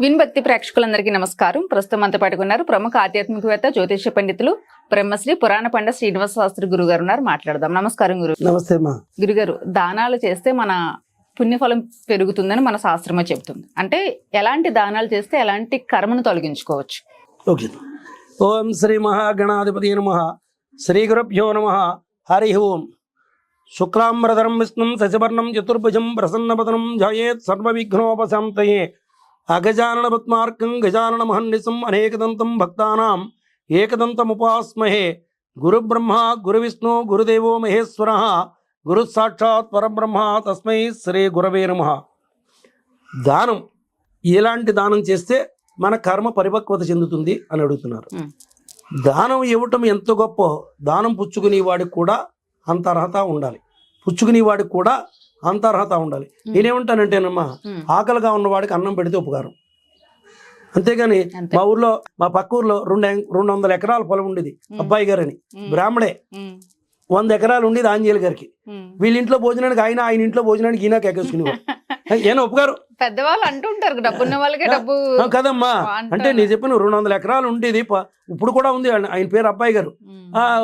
విన్భక్తి ప్రేక్షకులందరికీ నమస్కారం. ప్రస్తుతం మనతో పాటుకున్నారు ప్రముఖ ఆధ్యాత్మికవేత్త జ్యోతిష పండితులు బ్రహ్మశ్రీ పురాణ పండ శ్రీనివాస శాస్త్రి గురువు గారు ఉన్నారు. మాట్లాడదాం. నమస్కారం గురు. నమస్తే గురుగారు దానాలు చేస్తే మన పుణ్యఫలం పెరుగుతుందని మన శాస్త్రమే చెబుతుంది. అంటే ఎలాంటి దానాలు చేస్తే ఎలాంటి కర్మను తొలగించుకోవచ్చు? ఓకే. ఓం శ్రీ మహాగణాధిపతి నమ. శ్రీ గురుభ్యో నమ. హరి ఓం. శుక్లాంబరధరం విష్ణుం శశివర్ణం చతుర్భుజం ప్రసన్నపదనం ధ్యాయేత్ సర్వవిఘ్నోపశాంతయే. అగజానన పద్మార్కం గజానన మహన్నిసం అనేకదంతం భక్తానాం. ఏకదంతముపాస్మహే. గురుబ్రహ్మ గురువిష్ణు గురుదేవో మహేశ్వర. గురు సాక్షాత్ పరబ్రహ్మ తస్మై శ్రీ గురవే నమ. దానం. ఎలాంటి దానం చేస్తే మన కర్మ పరిపక్వత చెందుతుంది అని అడుగుతున్నారు. దానం ఇవ్వటం ఎంత గొప్ప? దానం పుచ్చుకునే వాడికి కూడా అంత అర్హత ఉండాలి. పుచ్చుకునే వాడికి కూడా అంత అర్హత ఉండాలి. నేనేమంటానంటేనమ్మా. ఆకలిగా ఉన్నవాడికి అన్నం పెడితే ఉపకారం అంతేగాని అంతే మా ఊర్లో మా పక్క ఊర్లో రెండు రెండు వందల ఎకరాల పొలం ఉండేది. అబ్బాయి గారని. బ్రాహ్మడే. వంద ఎకరాలు ఉండేది ఆంజనేయులు గారికి. వీళ్ళ ఇంట్లో భోజనానికి ఆయన ఆయన ఇంట్లో భోజనానికి ఈయన కేకేసుకునేవాడు ఏనా ఉపకారం పెద్దవాళ్ళు అంటుంటారు డబ్బున్న వాళ్ళకే డబ్బు కదమ్మా. అంటే నేను చెప్పిన రెండు వందల ఎకరాలు ఉండేది ఇప్పుడు కూడా ఉంది ఆయన పేరు అబ్బాయి గారు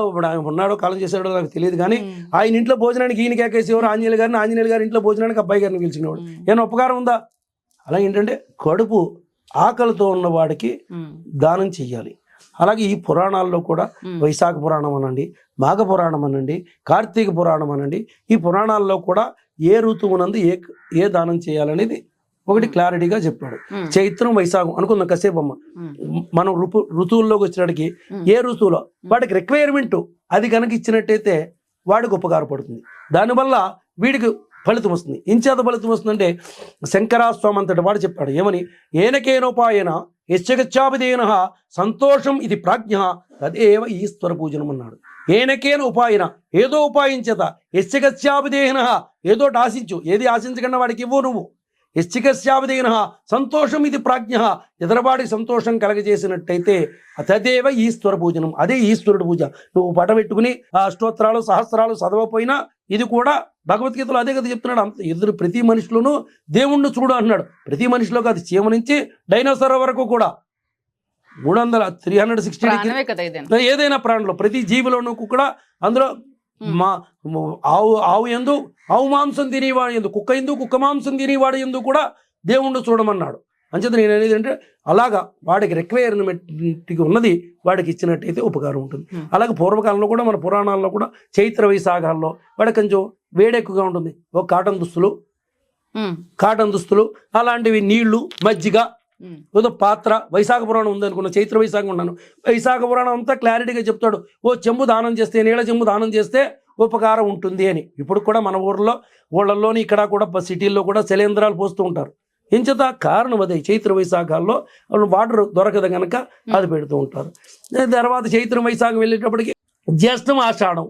ఇప్పుడు ఆయన ఉన్నాడో కాలం చేశాడో నాకు తెలియదు కానీ. ఆయన ఇంట్లో భోజనానికి ఈయన కేకేసేవారు ఆంజనేయులు గారిని ఆంజనేయులు గారి ఇంట్లో భోజనానికి అబ్బాయి గారిని పిలిచినవాడు. ఏమైనా ఉపకారం ఉందా అలా ఏంటంటే కడుపు ఆకలితో ఉన్న వాడికి ఉమ్. దానం చెయ్యాలి అలాగే ఈ పురాణాల్లో కూడా. వైశాఖ పురాణం అనండి మాఘ పురాణం అనండి కార్తీక పురాణం అనండి ఈ పురాణాల్లో కూడా ఏ ఋతువునందు ఏ ఏ దానం చేయాలనేది ఒకటి క్లారిటీగా చెప్పాడు. చైత్రం వైశాఖం అనుకుందాం కసేపు అమ్మ. మనం ఋపు ఋతువుల్లోకి వచ్చినడికి ఉమ్. ఏ ఋతువులో? వాడికి రిక్వైర్మెంట్ అది కనుక ఇచ్చినట్టయితే వాడికి ఉపకారపడుతుంది దానివల్ల వీడికి ఫలితం వస్తుంది. ఇంచేత ఫలితం వస్తుందంటే శంకరాస్వామి అంతటి వాడు చెప్పాడు. ఏమని? ఏనకేనోపాయన యశ్చగచ్చాభిదేన సంతోషం ఇది ప్రాజ్ఞ తదేవ ఈశ్వర పూజనం అన్నాడు ఏనకేన ఉపాయన ఏదో ఉపాయం చేత యశ్చగత్యాభిదేహన ఏదో ఆశించు. ఏది ఆశించకుండా వాడికి ఇవ్వు నువ్వు. యశ్చికస్యావదేన సంతోషం ఇది ప్రాజ్ఞ. ఎదరవాడికి సంతోషం కలగజేసినట్టయితే తదేవ ఈశ్వర పూజనం. అదే ఈశ్వరుడు పూజ. నువ్వు పట పెట్టుకుని ఆ అష్టోత్తరాలు సహస్రాలు చదవపోయినా ఇది కూడా భగవద్గీతలో అదే కదా చెప్తున్నాడు. అంత ఎదురు ప్రతి మనిషిలోనూ దేవుణ్ణి చూడు అన్నాడు ప్రతి మనిషిలో కాదు చీమ నుంచి డైనోసార్ వరకు కూడా. మూడు వందల త్రీ హండ్రెడ్ సిక్స్టీ ఏదైనా ప్రాణంలో ప్రతి జీవిలోనూ కూడా అందులో మా ఆవు ఆవు ఎందు ఆవు మాంసం తినేవాడు ఎందు కుక్క ఎందు కుక్క మాంసం తినేవాడు ఎందు కూడా దేవుణ్ణి చూడమన్నాడు అంచేత నేను అనేది అంటే అలాగా వాడికి రిక్వైర్మెంట్ ఉన్నది వాడికి ఇచ్చినట్టయితే ఉపకారం ఉంటుంది. అలాగే పూర్వకాలంలో కూడా మన పురాణాల్లో కూడా చైత్ర వైశాఖాల్లో వాడికి కొంచెం వేడెక్కువగా ఉంటుంది ఒక కాటన్ దుస్తులు. కాటన్ దుస్తులు అలాంటివి నీళ్ళు మజ్జిగ. ఏదో పాత్ర వైశాఖ పురాణం ఉందనుకున్న చైత్ర వైశాఖం ఉన్నాను. వైశాఖ పురాణం అంతా క్లారిటీగా చెప్తాడు. ఓ చెంబు దానం చేస్తే నీళ్ళ చెంబు దానం చేస్తే ఉపకారం ఉంటుంది అని. ఇప్పుడు కూడా మన ఊర్లో ఊళ్ళల్లోని ఇక్కడ కూడా సిటీల్లో కూడా శిలేంద్రాలు పోస్తూ ఉంటారు. ఎంచేత కారణం అదే. చైత్ర వైశాఖాల్లో వాటర్ దొరకదు కనుక అది పెడుతూ ఉంటారు. తర్వాత చైత్ర వైశాఖం వెళ్ళేటప్పటికి జ్యేష్ఠం ఆషాఢం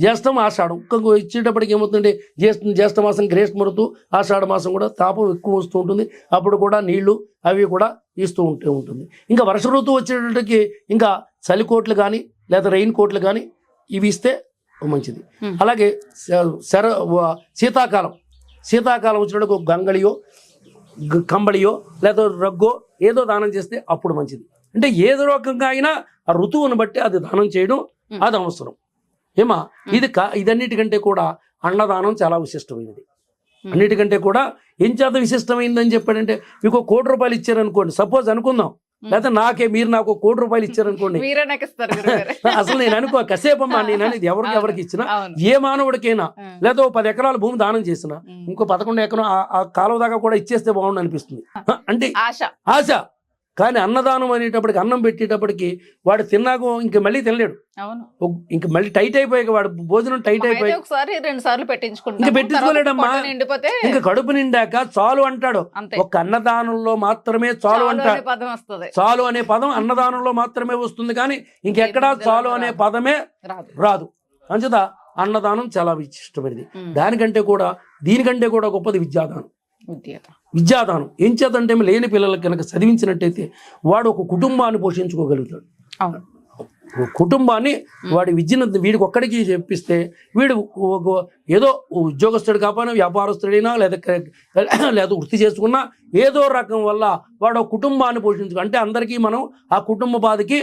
జ్యేష్ఠం ఆషాఢం ఇంకొక వచ్చేటప్పటికి ఏమవుతుందంటే జ్యేష్ఠ జ్యేష్ఠ మాసం గ్రీష్మ ఋతు ఆషాఢ మాసం కూడా తాపం ఎక్కువ వస్తూ ఉంటుంది. అప్పుడు కూడా నీళ్ళు అవి కూడా ఇస్తూ ఉంటూ ఉంటుంది. ఇంకా వర్ష ఋతువు వచ్చేటప్పటికి ఇంకా చలి కోట్లు కానీ లేదా రెయిన్ కోట్లు కానీ ఇవి ఇస్తే మంచిది. అలాగే శర శీతాకాలం. శీతాకాలం వచ్చినప్పుడు గంగళియో కంబళియో లేదా రగ్గో ఏదో దానం చేస్తే అప్పుడు మంచిది. అంటే ఏదో రకంగా అయినా ఆ ఋతువును బట్టి అది దానం చేయడం. అది అవసరం. ఏమా? ఇది కా ఇదన్నిటికంటే కూడా అన్నదానం చాలా విశిష్టమైనది. అన్నిటికంటే కూడా ఏం చేత విశిష్టమైందని చెప్పాడంటే మీకు ఒక కోటి రూపాయలు ఇచ్చారనుకోండి సపోజ్ అనుకుందాం. లేకపోతే నాకే మీరు నాకు కోటి రూపాయలు ఇచ్చారనుకోండి. అసలు నేను అనుకో కసేపమ్మా నేను అనేది ఎవరికి ఎవరికి ఇచ్చినా ఏ మానవుడికైనా. లేదా ఓ పది ఎకరాల భూమి దానం చేసిన. ఇంకో పదకొండు ఎకరం ఆ- కాలువ దాకా కూడా ఇచ్చేస్తే బాగుండు అనిపిస్తుంది. అంటే ఆశ. ఆశ. కానీ అన్నదానం అనేటప్పటికి అన్నం పెట్టేటప్పటికి వాడు తిన్నాక ఇంక మళ్ళీ తినలేడు. అవును. ఇంక మళ్ళీ టైట్ అయిపోయాక వాడు భోజనం టైట్ అయిపోయి ఒకసారి రెండు సార్లు పెట్టించుకుంటాం ఇంకా పెట్టించుకోలేడమ్మా. ఇంకా కడుపు నిండాక చాలు అంటాడు. ఒక అన్నదానంలో మాత్రమే చాలు అంటాడు చాలు అనే పదం అన్నదానంలో మాత్రమే వస్తుంది కానీ ఇంకెక్కడా చాలు అనే. పదమే రాదు. అంచేత అన్నదానం చాలా విశిష్టమైనది. దానికంటే కూడా దీనికంటే కూడా గొప్పది విద్యాదానం. విద్యాదానం. ఏం చేతంటే లేని పిల్లలకి కనుక చదివించినట్టయితే వాడు ఒక కుటుంబాన్ని పోషించుకోగలుగుతాడు. కుటుంబాన్ని వాడి విద్యను వీడికి ఒక్కడికి చెప్పిస్తే వీడు ఏదో ఉద్యోగస్తుడు కాకపోయినా వ్యాపారస్తుడైనా లేదా లేదా వృత్తి చేసుకున్నా ఏదో రకం వల్ల వాడు ఒక కుటుంబాన్ని పోషించు అంటే అందరికీ మనం ఆ కుటుంబ బాధకి.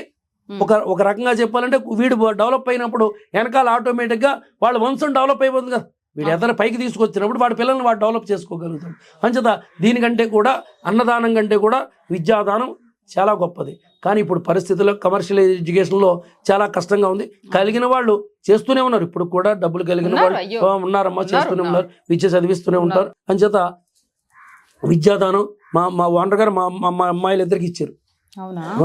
ఒక ఒక రకంగా చెప్పాలంటే వీడు డెవలప్ అయినప్పుడు వెనకాల ఆటోమేటిక్గా వాళ్ళ వంశం డెవలప్ అయిపోతుంది కదా. వీడు ఎదర పైకి తీసుకొచ్చినప్పుడు వాడి పిల్లల్ని వాడు డెవలప్ చేసుకోగలుగుతాడు. అంచేత దీనికంటే కూడా అన్నదానం కంటే కూడా విద్యాదానం చాలా గొప్పది. కానీ ఇప్పుడు పరిస్థితుల్లో కమర్షియల్ ఎడ్యుకేషన్లో చాలా కష్టంగా ఉంది. కలిగిన వాళ్ళు చేస్తూనే ఉన్నారు. ఇప్పుడు కూడా డబ్బులు కలిగిన వాళ్ళు ఉన్నారమ్మా ఉన్నారు, చేస్తూనే ఉన్నారు. విద్య చదివిస్తూనే ఉంటారు అంచేత విద్యాదానం మా మా ఓనర్ గారు మా మా- అమ్మాయిలు ఇద్దరికి ఇచ్చారు.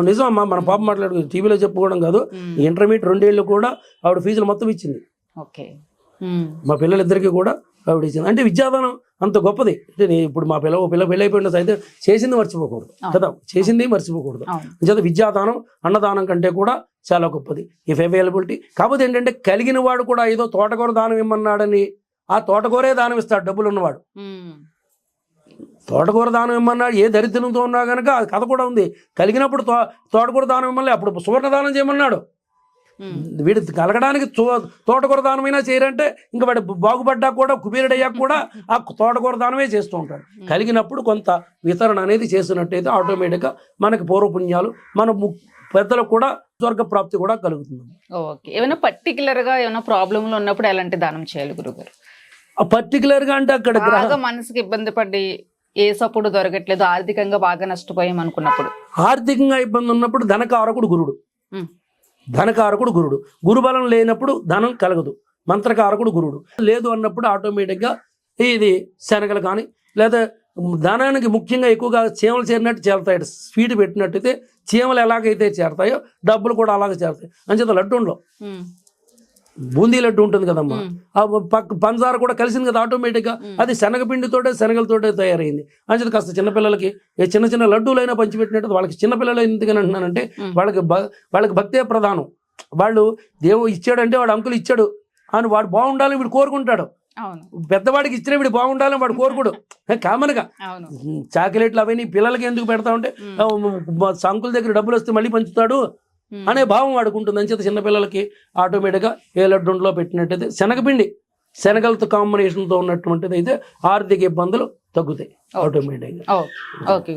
నిజం అమ్మా మన పాప మాట్లాడు టీవీలో చెప్పుకోవడం కాదు. ఇంటర్మీడియట్ రెండేళ్ళు కూడా ఆవిడ ఫీజులు మొత్తం ఇచ్చింది. ఓకే. మా పిల్లలిద్దరికీ కూడా ఆవిడ ఇచ్చింది. అంటే విద్యాదానం అంత గొప్పది. అంటే నే- ఇప్పుడు మా పిల్ల ఓ పిల్ల పెళ్ళి అయిపోయిన అయితే చేసింది మర్చిపోకూడదు. కదా? చేసింది మర్చిపోకూడదు. అంచేత విద్యాదానం అన్నదానం కంటే కూడా చాలా గొప్పది. ఇఫ్ అవైలబిలిటీ కాకపోతే ఏంటంటే కలిగిన వాడు కూడా ఏదో తోటకూర దానం ఇమ్మన్నాడని ఆ తోటకూరే దానం ఇస్తాడు డబ్బులు ఉన్నవాడు. తోటకూర దానం ఇమ్మన్నాడు ఏ దరిద్రంతో ఉన్నా కనుక కథ కూడా ఉంది. కలిగినప్పుడు తో తోటకూర దానం ఇమ్మలే అప్పుడు సువర్ణ దానం చేయమన్నాడు. వీడు కలగడానికి తోటకూర దానమైనా చేయరంటే ఇంకా వాడు బాగుపడ్డా కూడా కుబేరుడు అయ్యాక కూడా ఆ తోటకూర దానమే చేస్తూ ఉంటాడు. కలిగినప్పుడు కొంత వితరణ అనేది చేసినట్టయితే ఆటోమేటిక్గా మనకి పూర్వపుణ్యాలు మన పెద్దలకు కూడా స్వర్గ ప్రాప్తి కూడా కలుగుతుంది. ఓకే. ఏమైనా పర్టికులర్గా ఏమైనా ప్రాబ్లంలు ఉన్నప్పుడు ఎలాంటి దానం చేయాలి గురుగారు? ఆ పర్టికులర్గా అంటే అక్కడ మనసుకి ఇబ్బంది పడి ఏ సపోర్ట్ దొరకట్లేదు ఆర్థికంగా బాగా నష్టపోయాం అనుకున్నప్పుడు ఆర్థికంగా ఇబ్బంది ఉన్నప్పుడు ధనకారకుడు గురుడు. ధనకారకుడు గురుడు. గురుబలం లేనప్పుడు ధనం కలగదు. మంత్రకారకుడు గురుడు. లేదు అన్నప్పుడు ఆటోమేటిక్గా ఇది శనగలు కానీ లేదా ధనానికి ముఖ్యంగా ఎక్కువగా చీమలు చేరినట్టు చేరుతాయి. స్వీట్ పెట్టినట్టయితే చీమలు ఎలాగైతే చేరతాయో డబ్బులు కూడా అలాగే చేరతాయి. అంచేత లడ్డూలో బూందీ లడ్డు ఉంటుంది కదమ్మా. ఆ పక్క పంచదార కూడా కలిసింది కదా ఆటోమేటిక్గా. అది శనగపిండితోటే శనగలతోటే తయారైంది. అంచేది కాస్త చిన్నపిల్లలకి ఏ చిన్న చిన్న లడ్డూలైనా పంచిపెట్టినట్టు వాళ్ళకి చిన్నపిల్లలు ఎందుకని అంటున్నానంటే. వాళ్ళకి వాళ్ళకి భక్తే ప్రధానం. వాళ్ళు దేవుడు ఇచ్చాడంటే వాడు అంకులు ఇచ్చాడు. అని వాడు బాగుండాలని వీడు కోరుకుంటాడు. పెద్దవాడికి ఇచ్చిన వీడు బాగుండాలని వాడు కోరుకోడు. కామన్గా. చాక్లెట్లు అవన్నీ పిల్లలకి ఎందుకు పెడతా ఉంటే అంకుల దగ్గర డబ్బులు వస్తే మళ్ళీ పంచుతాడు. అనే భావం వాడుకుంటుంది అంచేత చిన్నపిల్లలకి ఆటోమేటిక్గా ఏ లడ్డుంట్లో పెట్టినట్టయితే శనగపిండి శనగలతో కాంబినేషన్తో ఉన్నటువంటిది అయితే ఆర్థిక ఇబ్బందులు తగ్గుతాయి ఆటోమేటిక్గా ఓకే.